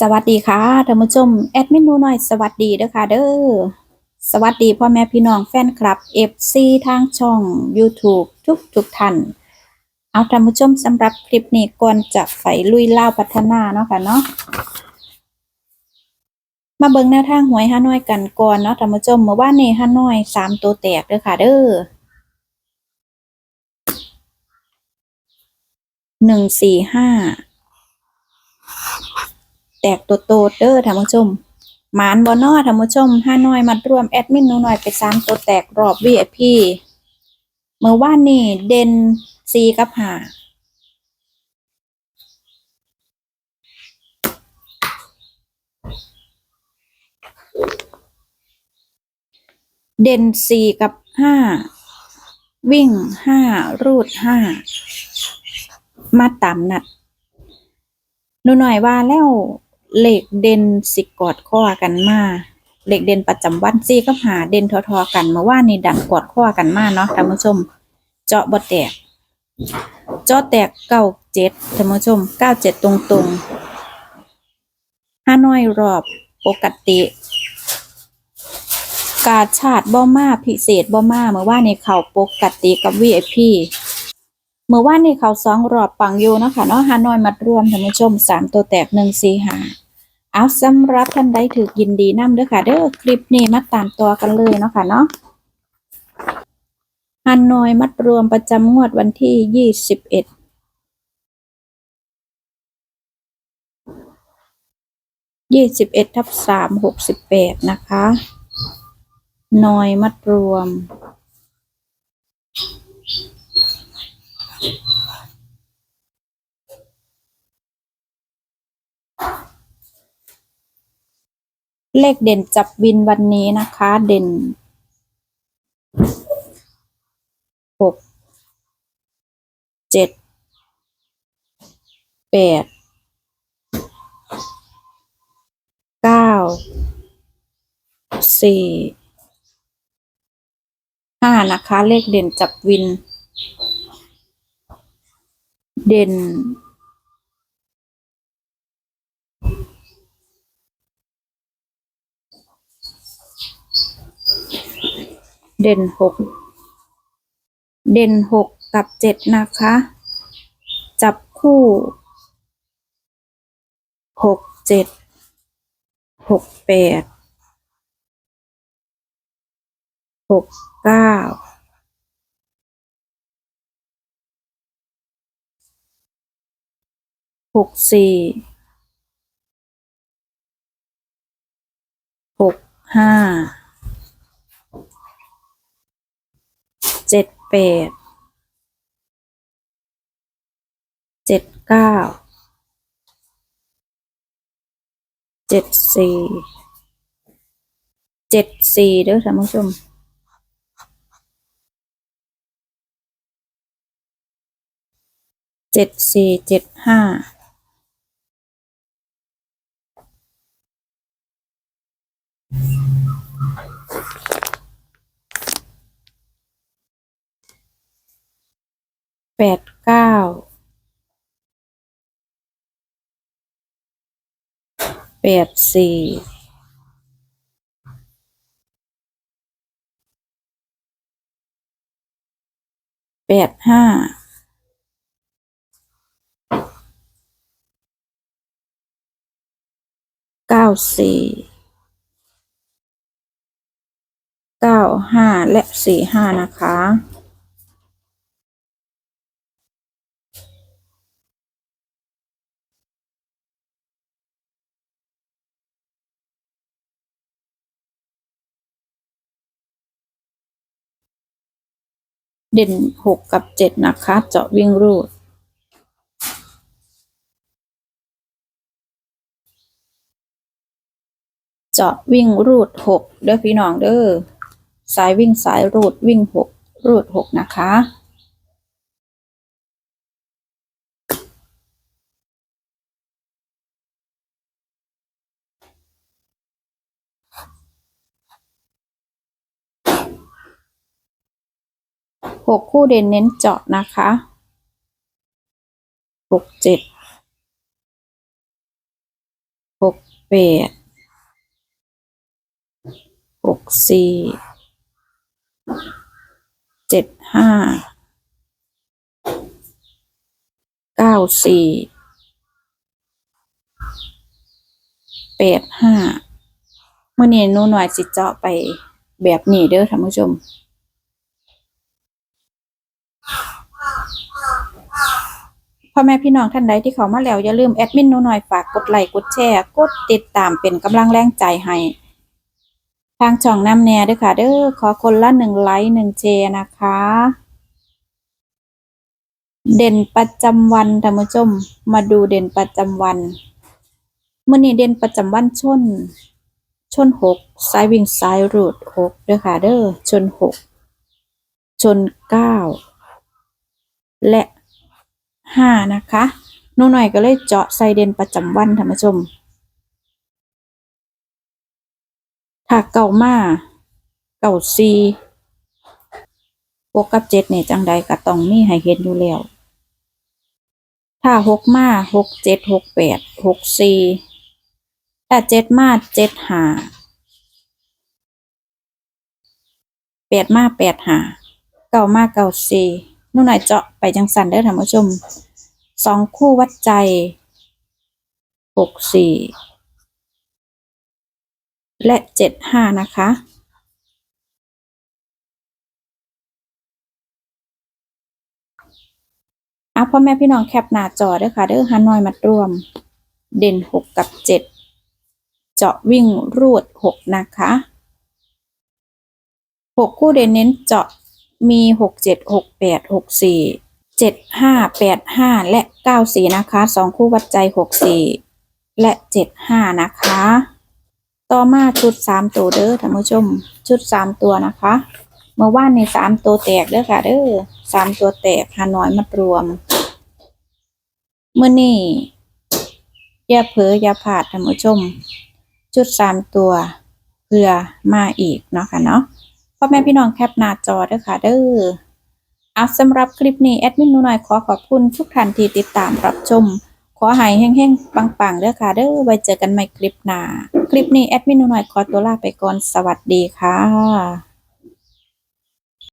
สวัสดีค่ะท่านผู้ชมแอดมินหนูน้อยสวัสดีเด้อค่ะเด้อสวัสดีพ่อแม่พี่น้องแฟนคลับ FC ทางช่อง YouTube ทุกทุกท่านเอาท่านผู้ชมสำหรับคลิปนี้ก่อนจะไฟลุยเล่าพัฒนาเนาะค่ะเนาะมาเบิ่งแนวทางหวยฮานอยกันก่อนเนาะท่านผู้ชมเมื่อวานนี้ฮานอยสามตัวแตกเด้อค่ะเด้อหนึ่งสี่ห้า แตกตัวโตเด้อท่านผู้ชมหมานบ่นอท่านผู้ชมห้าน้อยมารวมแอดมินหนูหน่อยไปสามตัวแตกรอบ VIP เมื่อวานนี่เด่นซีกับหาเด่นสี่กับห้าวิ่งห้ารูดห้ามาตามนัดหนูหน่อยว่าแล้ว เหล็กเด่นสิกอดข้อกันมาเหล็กเด่นประจำวันซี่กับหาเด่นทอๆกันเมื่อว่านนี่ดังกอดข้อกันมาเนาะท่านผู้ชม เจาะบ่แตก เจาะแตกเก้าเจ็ดท่านผู้ชมเก้าเจ็ดตรงๆห้าน้อยรอบปกติ กาชาติบ่มาพิเศษบ่มาเมื่อว่านนี่เขาปกติกับ VIP เมื่อวานนี้เขาสองรอบปังอยู่เนาะคะเนาะฮานอยมัดรวมท่านผู้ชมสามตัวแตกหนึ่งสี่หา เอาสำหรับท่านใดถือยินดีนำเด้อค่ะ เด้อคลิปนี้มาตามตัวกันเลยเนาะค่ะเนาะฮานอยมัดรวมประจำงวดวันที่ยี่สิบเอ็ดยี่สิบเอ็ดทับสามหกสิบแปดนะคะนอยมัดรวม เลขเด่นจับวินวันนี้นะคะ เด่นหกเจ็ดแปดเก้าสี่ห้านะคะ เลขเด่นจับวิน เด่น เด่นหกเด่นหกกับเจ็ดนะคะ จับคู่หกเจ็ดหกแปดหกเก้าหกสี่หกห้า เจ็ดแปดเจ็ดเก้าเจ็ดสี่เจ็ดสี่เด้อท่านผู้ชมเจ็ดสี่เจ็ดห้า แปดเก้าแปดสี่แปดห้าเก้าสี่เก้าห้าและสี่ห้านะคะ เด่นหกกับเจ็ดนะคะ เจาะวิ่งรูด เจาะวิ่งรูดหกเด้อพี่น้องเด้อสายวิ่งสายรูดวิ่งหกรูดหกนะคะ หกคู่เด่นเน้นเจาะนะคะหกเจ็ดหกแปดหกสี่เมื่อนี้นูหน่อยสิเจาะไปแบบนี้เด้อท่านผู้ชม พ่อแม่พี่น้องท่านใดที่เขามาแล้วอย่าลืมแอดมินหนูหน่อยฝากกดไลค์กดแชร์ กดติดตามเป็นกำลังแรงใจให้ ทางช่องน้ำแน่ด้วยค่ะ เด้อขอคนละหนึ่งไลค์หนึ่งแชร์นะคะ เด่นประจำวันท่านผู้ชมมาดูเด่นประจำวันเมื่อนี้เด่นประจำวันชน ชนหกซ้ายวิ่งซ้ายรูดหกเด้อค่ะเด้อชนหกชนเก้าและ ห้านะคะหนูหน่อยก็เลยเจาะใส่เดนประจำวันท่านผู้ชมถ้าเก่ามาเก่าซีหกกับเจ็ดเนี่ยจังใดก็ต้องมีให้เห็นอยู่แล้ว ถ้าหกมาหกเจ็ดหกแปดหกสี่ถ้าเจ็ดมาเจ็ดหาแปดมาแปดหาเก่ามาเก่าสี่ นูหน่อยเจาะไปจังสันเด้อท่านผู้ชมสองคู่วัดใจหกสี่และเจ็ดห้านะคะอะพ่อแม่พี่น้องแคปหน้าจอด้วยค่ะเด้อฮานอยมัดรวม เด่นหกกับเจ็ดเจาะวิ่งรูดหกนะคะหกคู่เด่นเน้นเจาะ มีหกเจ็ดหกแปดหกสี่เจ็ดห้าแปดห้าและเก้าสี่นะคะสองคู่วัดใจหกสี่และเจ็ดห้านะคะ ต่อมาชุดสามตัวเด้อท่านผู้ชม ชุดสามตัวนะคะเมื่อวานในสามตัวแตกเด้อค่ะเด้อสามตัวแตกฮาน้อยมัดรวมเมื่อนี่อย่าเผลออย่าพลาดท่านผู้ชม ชุดสามตัวเพื่อมาอีกเนาะค่ะเนาะ พ่อแม่พี่น้องแคปหน้าจอเด้อค่ะเด้อเอาสำหรับคลิปนี้แอดมินหนูหน่อยขอขอบคุณทุกท่านที่ติดตามรับชม ขอหายแห้งๆปังๆเด้อค่ะเด้อไว้เจอกันใหม่คลิปหน้า คลิปนี้แอดมินหนูหน่อยขอตัวลาไปก่อนสวัสดีค่ะ